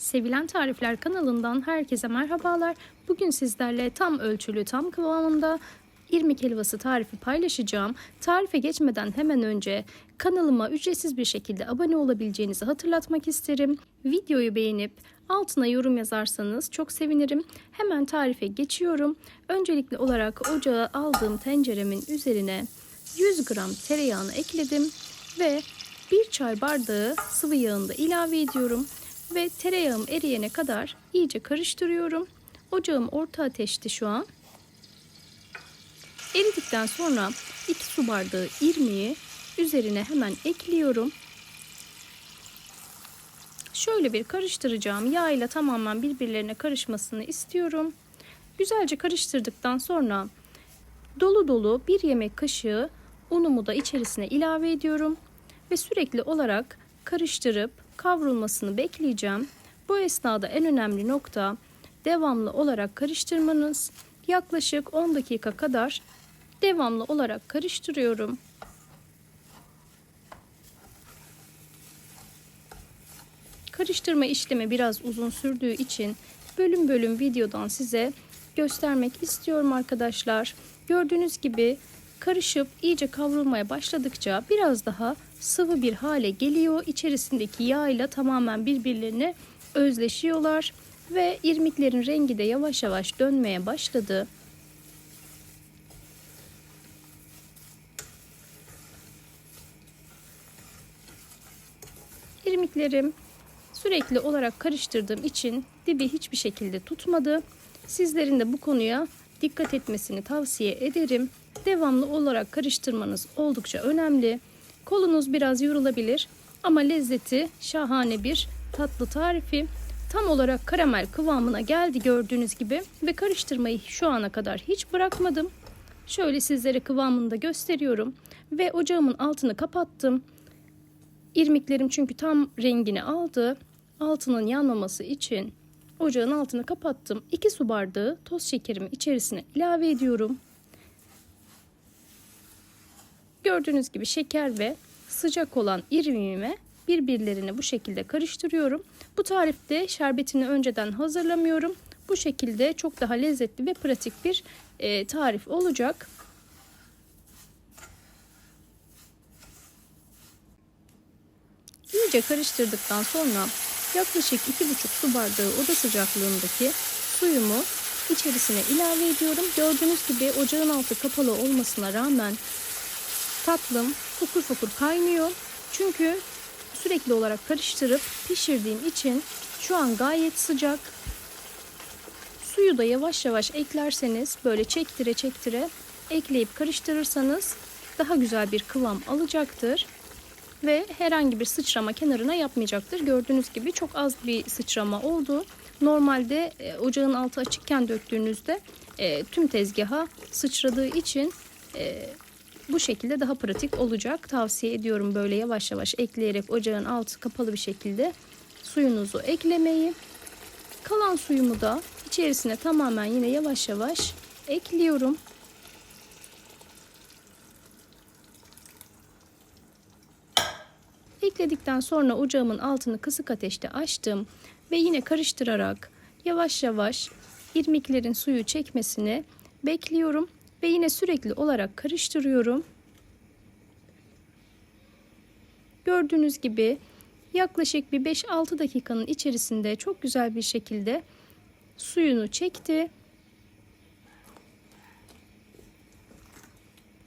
Sevilen Tarifler kanalından herkese merhabalar. Bugün sizlerle tam ölçülü, tam kıvamında irmik helvası tarifi paylaşacağım. Tarife geçmeden hemen önce kanalıma ücretsiz bir şekilde abone olabileceğinizi hatırlatmak isterim. Videoyu beğenip altına yorum yazarsanız çok sevinirim. Hemen tarife geçiyorum. Öncelikli olarak ocağa aldığım tenceremin üzerine 100 gram tereyağını ekledim ve bir çay bardağı sıvı yağını da ilave ediyorum ve tereyağım eriyene kadar iyice karıştırıyorum. Ocağım orta ateşte şu an. Eridikten sonra 2 su bardağı irmiği üzerine hemen ekliyorum. Şöyle bir karıştıracağım. Yağ ile tamamen birbirlerine karışmasını istiyorum. Güzelce karıştırdıktan sonra dolu dolu bir yemek kaşığı unumu da içerisine ilave ediyorum ve sürekli olarak karıştırıp kavrulmasını bekleyeceğim. Bu esnada en önemli nokta devamlı olarak karıştırmanız. Yaklaşık 10 dakika kadar devamlı olarak karıştırıyorum. Karıştırma işlemi biraz uzun sürdüğü için bölüm bölüm videodan size göstermek istiyorum arkadaşlar. Gördüğünüz gibi karışıp iyice kavrulmaya başladıkça biraz daha sıvı bir hale geliyor. İçerisindeki yağ ile tamamen birbirlerine özleşiyorlar ve irmiklerin rengi de yavaş yavaş dönmeye başladı. İrmiklerim sürekli olarak karıştırdığım için dibi hiçbir şekilde tutmadı. Sizlerin de bu konuya dikkat etmesini tavsiye ederim. Devamlı olarak karıştırmanız oldukça önemli. Kolunuz biraz yorulabilir ama lezzeti şahane bir tatlı tarifi. Tam olarak karamel kıvamına geldi gördüğünüz gibi ve karıştırmayı şu ana kadar hiç bırakmadım. Şöyle sizlere kıvamını da gösteriyorum ve ocağımın altını kapattım. İrmiklerim çünkü tam rengini aldı. Altının yanmaması için ocağın altını kapattım. 2 su bardağı toz şekerimi içerisine ilave ediyorum. Gördüğünüz gibi şeker ve sıcak olan irmiğime birbirlerini bu şekilde karıştırıyorum. Bu tarifte şerbetini önceden hazırlamıyorum. Bu şekilde çok daha lezzetli ve pratik bir e, tarif olacak. İyice karıştırdıktan sonra yaklaşık 2,5 su bardağı oda sıcaklığındaki suyumu içerisine ilave ediyorum. Gördüğünüz gibi ocağın altı kapalı olmasına rağmen tatlım fokur fokur kaynıyor. Çünkü sürekli olarak karıştırıp pişirdiğim için şu an gayet sıcak. Suyu da yavaş yavaş eklerseniz böyle çektire çektire ekleyip karıştırırsanız daha güzel bir kıvam alacaktır. Ve herhangi bir sıçrama kenarına yapmayacaktır. Gördüğünüz gibi çok az bir sıçrama oldu. Normalde e, ocağın altı açıkken döktüğünüzde e, tüm tezgaha sıçradığı için e, bu şekilde daha pratik olacak. Tavsiye ediyorum böyle yavaş yavaş ekleyerek ocağın altı kapalı bir şekilde suyunuzu eklemeyi. Kalan suyumu da içerisine tamamen yine yavaş yavaş ekliyorum. Ekledikten sonra ocağımın altını kısık ateşte açtım ve yine karıştırarak yavaş yavaş irmiklerin suyu çekmesini bekliyorum ve yine sürekli olarak karıştırıyorum. Gördüğünüz gibi yaklaşık bir 5-6 dakikanın içerisinde çok güzel bir şekilde suyunu çekti.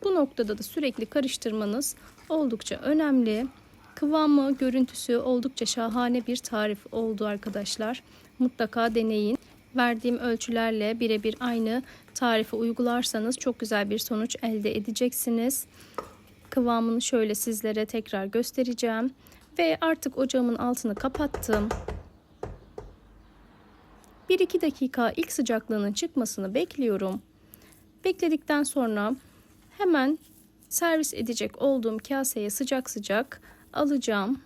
Bu noktada da sürekli karıştırmanız oldukça önemli. Kıvamı, görüntüsü oldukça şahane bir tarif oldu arkadaşlar. Mutlaka deneyin. Verdiğim ölçülerle birebir aynı tarifi uygularsanız çok güzel bir sonuç elde edeceksiniz. Kıvamını şöyle sizlere tekrar göstereceğim. Ve artık ocağımın altını kapattım. 1-2 dakika ilk sıcaklığının çıkmasını bekliyorum. Bekledikten sonra hemen servis edecek olduğum kaseye sıcak sıcak alacağım.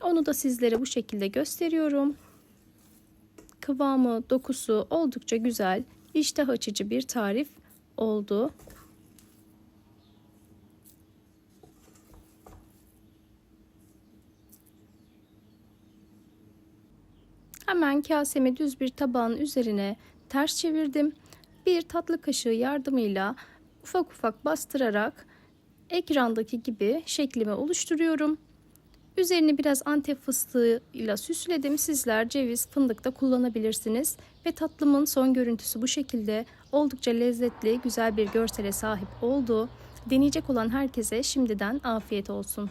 Onu da sizlere bu şekilde gösteriyorum. Kıvamı, dokusu oldukça güzel, iştah açıcı bir tarif oldu. Hemen kasemi düz bir tabağın üzerine ters çevirdim. Bir tatlı kaşığı yardımıyla ufak ufak bastırarak ekrandaki gibi şeklimi oluşturuyorum. Üzerini biraz antep fıstığıyla süsledim. Sizler ceviz, fındık da kullanabilirsiniz. Ve tatlımın son görüntüsü bu şekilde. Oldukça lezzetli, güzel bir görsele sahip oldu. Deneyecek olan herkese şimdiden afiyet olsun.